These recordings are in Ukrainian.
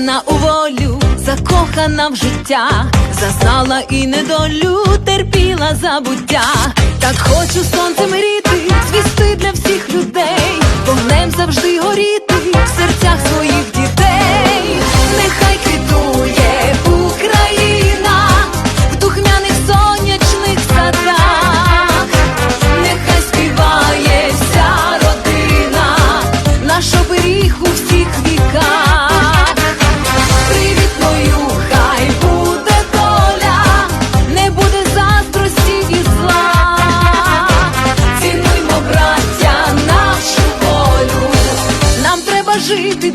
Закохана у волю, закохана в життя, зазнала і недолю, терпіла забуття. Так хочу сонцем ріти, звісти для всіх людей, вогнем завжди горіти в серцях своїх.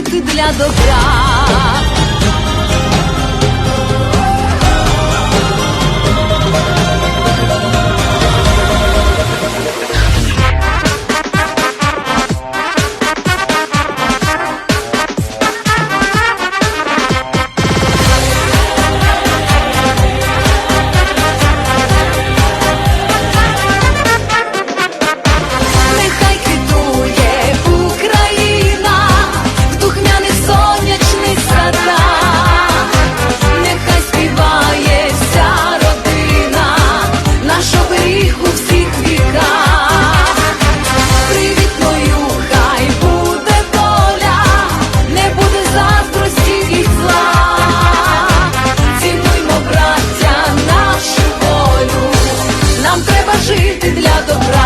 Жити для добра. lado pra